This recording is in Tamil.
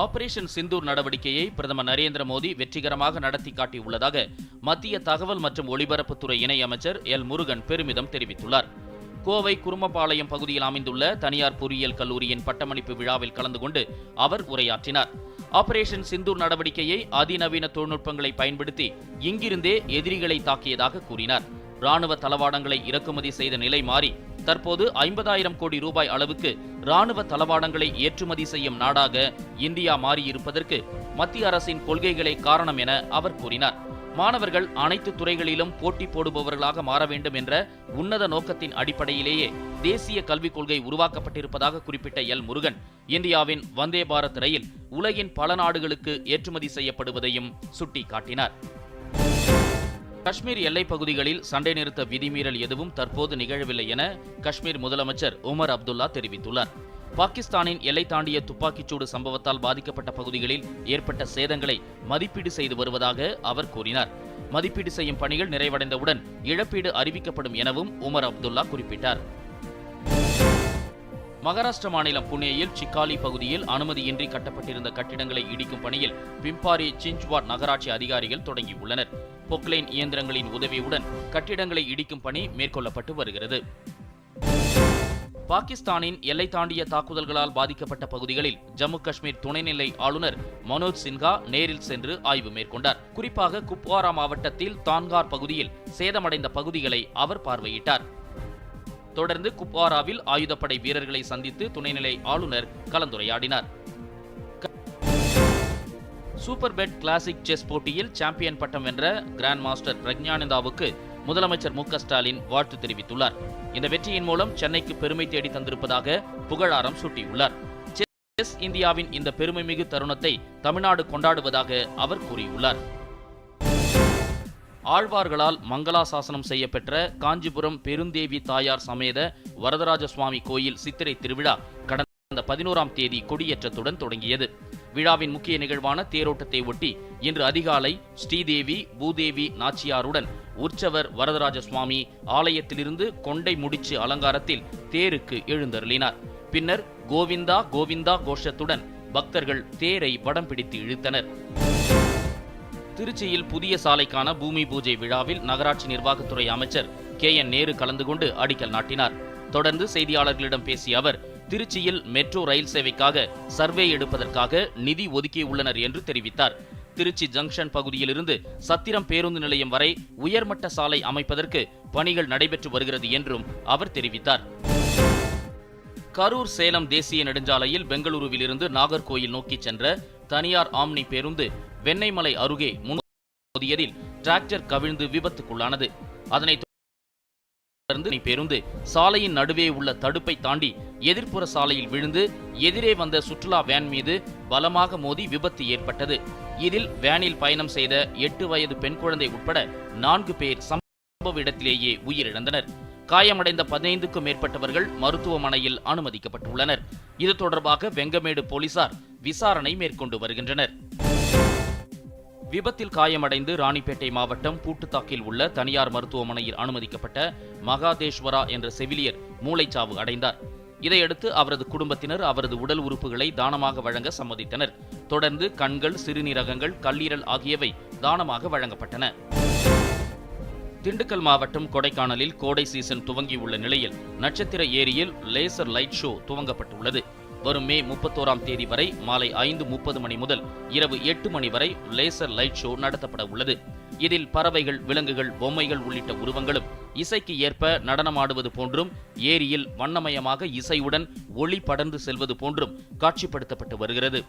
ஆபரேஷன் சிந்தூர் நடவடிக்கையை பிரதமர் நரேந்திர மோடி வெற்றிகரமாக நடத்தி காட்டியுள்ளதாக மத்திய தகவல் மற்றும் ஒலிபரப்புத்துறை இணையமைச்சர் எல் முருகன் பெருமிதம் தெரிவித்துள்ளார். கோவை குருமபாளையம் பகுதியில் அமைந்துள்ள தனியார் பொறியியல் கல்லூரியின் பட்டமளிப்பு விழாவில் கலந்து கொண்டு அவர் உரையாற்றினார். ஆபரேஷன் சிந்தூர் நடவடிக்கையை அதிநவீன தொழில்நுட்பங்களை பயன்படுத்தி இங்கிருந்தே எதிரிகளை தாக்கியதாக கூறினார். ராணுவ தளவாடங்களை இறக்குமதி செய்த நிலை மாறி தற்போது ஐம்பதாயிரம் கோடி ரூபாய் அளவுக்கு ராணுவ தளவாடங்களை ஏற்றுமதி செய்யும் நாடாக இந்தியா மாறியிருப்பதற்கு மத்திய அரசின் கொள்கைகளே காரணம் என அவர் கூறினார். மாணவர்கள் அனைத்து துறைகளிலும் போட்டி போடுபவர்களாக மாற வேண்டும் என்ற உன்னத நோக்கத்தின் அடிப்படையிலேயே தேசிய கல்விக் கொள்கை உருவாக்கப்பட்டிருப்பதாக குறிப்பிட்ட எல். முருகன் இந்தியாவின் வந்தே பாரத் ரயில் உலகின் பல நாடுகளுக்கு ஏற்றுமதி செய்யப்படுவதையும் சுட்டிக்காட்டினார். காஷ்மீர் எல்லைப் பகுதிகளில் சண்டை நிறுத்த விதிமீறல் எதுவும் தற்போது நிகழவில்லை என காஷ்மீர் முதலமைச்சர் உமர் அப்துல்லா தெரிவித்துள்ளார். பாகிஸ்தானின் எல்லை தாண்டிய துப்பாக்கிச்சூடு சம்பவத்தால் பாதிக்கப்பட்ட பகுதிகளில் ஏற்பட்ட சேதங்களை மதிப்பீடு செய்து வருவதாக அவர் கூறினார். மதிப்பீடு செய்யும் பணிகள் நிறைவடைந்தவுடன் இழப்பீடு அறிவிக்கப்படும் எனவும் உமர் அப்துல்லா குறிப்பிட்டார். மகாராஷ்டிர மாநிலம் புனேயில் சிக்காலி பகுதியில் அனுமதியின்றி கட்டப்பட்டிருந்த கட்டிடங்களை இடிக்கும் பணியில் பிம்பாரி சிஞ்ச்வாட் நகராட்சி அதிகாரிகள் தொடங்கியுள்ளனர். பொக்லைன் இயந்திரங்களின் உதவியுடன் கட்டிடங்களை இடிக்கும் பணி மேற்கொள்ளப்பட்டு வருகிறது. பாகிஸ்தானின் எல்லை தாண்டிய தாக்குதல்களால் பாதிக்கப்பட்ட பகுதிகளில் ஜம்மு காஷ்மீர் துணைநிலை ஆளுநர் மனோஜ் சின்ஹா நேரில் சென்று ஆய்வு மேற்கொண்டார். குறிப்பாக குப்வாரா மாவட்டத்தில் தான்கார் பகுதியில் சேதமடைந்த பகுதிகளை அவர் பார்வையிட்டார். தொடர்ந்து குப்வாராவில் ஆயுதப்படை வீரர்களை சந்தித்து துணைநிலை ஆளுநர் கலந்துரையாடினார். சூப்பர் பெட் கிளாசிக் செஸ் போட்டியில் சாம்பியன் பட்டம் வென்ற கிராண்ட் மாஸ்டர் பிரக்ஞானந்தாவுக்கு முதலமைச்சர் மு ஸ்டாலின் வாழ்த்து தெரிவித்துள்ளார். இந்த வெற்றியின் மூலம் சென்னைக்கு பெருமை தேடி தந்திருப்பதாக புகழாரம் சூட்டியுள்ளார். செஸ் இந்தியாவின் இந்த பெருமைமிகு தருணத்தை தமிழ்நாடு கொண்டாடுவதாக அவர் கூறியுள்ளார். ஆழ்வார்களால் மங்களாசாசனம் செய்யப்பெற்ற காஞ்சிபுரம் பெருந்தேவி தாயார் சமேத வரதராஜ சுவாமி கோயில் சித்திரை திருவிழா கடந்த பதினோராம் தேதி கொடியேற்றத்துடன் தொடங்கியது. விழாவின் முக்கிய நிகழ்வான தேரோட்டத்தை ஒட்டி இன்று அதிகாலை ஸ்ரீதேவி பூதேவி நாச்சியாருடன் உற்சவர் வரதராஜ சுவாமி ஆலயத்திலிருந்து கொண்டை முடிச்சு அலங்காரத்தில் தேருக்கு எழுந்தருளினார். பின்னர் கோவிந்தா கோவிந்தா கோஷத்துடன் பக்தர்கள் தேரை வடம் பிடித்து இழுத்தனர். திருச்சியில் புதிய சாலைக்கான பூமி பூஜை விழாவில் நகராட்சி நிர்வாகத்துறை அமைச்சர் கே என் நேரு கலந்து கொண்டு அடிக்கல் நாட்டினார். தொடர்ந்து செய்தியாளர்களிடம் பேசிய அவர் திருச்சியில் மெட்ரோ ரயில் சேவைக்காக சர்வே எடுப்பதற்காக நிதி ஒதுக்கியுள்ளனர் என்று தெரிவித்தார். திருச்சி ஜங்ஷன் பகுதியிலிருந்து சத்திரம் பேருந்து நிலையம் வரை உயர்மட்ட சாலை அமைப்பதற்கு பணிகள் நடைபெற்று வருகிறது என்றும் அவர் தெரிவித்தார். கரூர் சேலம் தேசிய நெடுஞ்சாலையில் பெங்களூருவிலிருந்து நாகர்கோயில் நோக்கி சென்ற தனியார் ஆம்னி பேருந்து வெண்ணெய்மலை அருகே மோதியதில் டிராக்டர் கவிழ்ந்து விபத்துக்குள்ளானது. அதனைத் தொடர்ந்து பேருந்து சாலையின் நடுவே உள்ள தடுப்பை தாண்டி எதிர்ப்புற சாலையில் விழுந்து எதிரே வந்த சுற்றுலா வேன் மீது பலமாக மோதி விபத்து ஏற்பட்டது. இதில் வேனில் பயணம் செய்த எட்டு வயது பெண் குழந்தை உட்பட நான்கு பேர் சம்பவ இடத்திலேயே உயிரிழந்தனர். காயமடைந்த பதினைந்துக்கும் மேற்பட்டவர்கள் மருத்துவமனையில் அனுமதிக்கப்பட்டுள்ளனர். இது தொடர்பாக வெங்கமேடு போலீசார் விசாரணை மேற்கொண்டு வருகின்றனர். விபத்தில் காயமடைந்து ராணிப்பேட்டை மாவட்டம் பூட்டுத்தாக்கில் உள்ள தனியார் மருத்துவமனையில் அனுமதிக்கப்பட்ட மகாதேஸ்வரா என்ற செவிலியர் மூளைச்சாவு அடைந்தார். இதையடுத்து அவரது குடும்பத்தினர் அவரது உடல் உறுப்புகளை தானமாக வழங்க சம்மதித்தனர். தொடர்ந்து கண்கள் சிறுநீரகங்கள் கல்லீரல் ஆகியவை தானமாக வழங்கப்பட்டன. திண்டுக்கல் மாவட்டம் கொடைக்கானலில் கோடை சீசன் துவங்கியுள்ள நிலையில் நட்சத்திர ஏரியில் லேசர் லைட் ஷோ துவங்கப்பட்டுள்ளது. வரும் மே முப்பத்தோராம் தேதி வரை மாலை ஐந்து முப்பது மணி முதல் இரவு எட்டு மணி வரை லேசர் லைட் ஷோ நடத்தப்பட உள்ளது. இதில் பறவைகள் விலங்குகள் பொம்மைகள் உள்ளிட்ட உருவங்களும் இசைக்கு ஏற்ப நடனமாடுவது போன்றும் ஏரியில் வண்ணமயமாக இசையுடன் ஒளி படர்ந்து செல்வது போன்றும் காட்சிப்படுத்தப்பட்டு வருகிறது.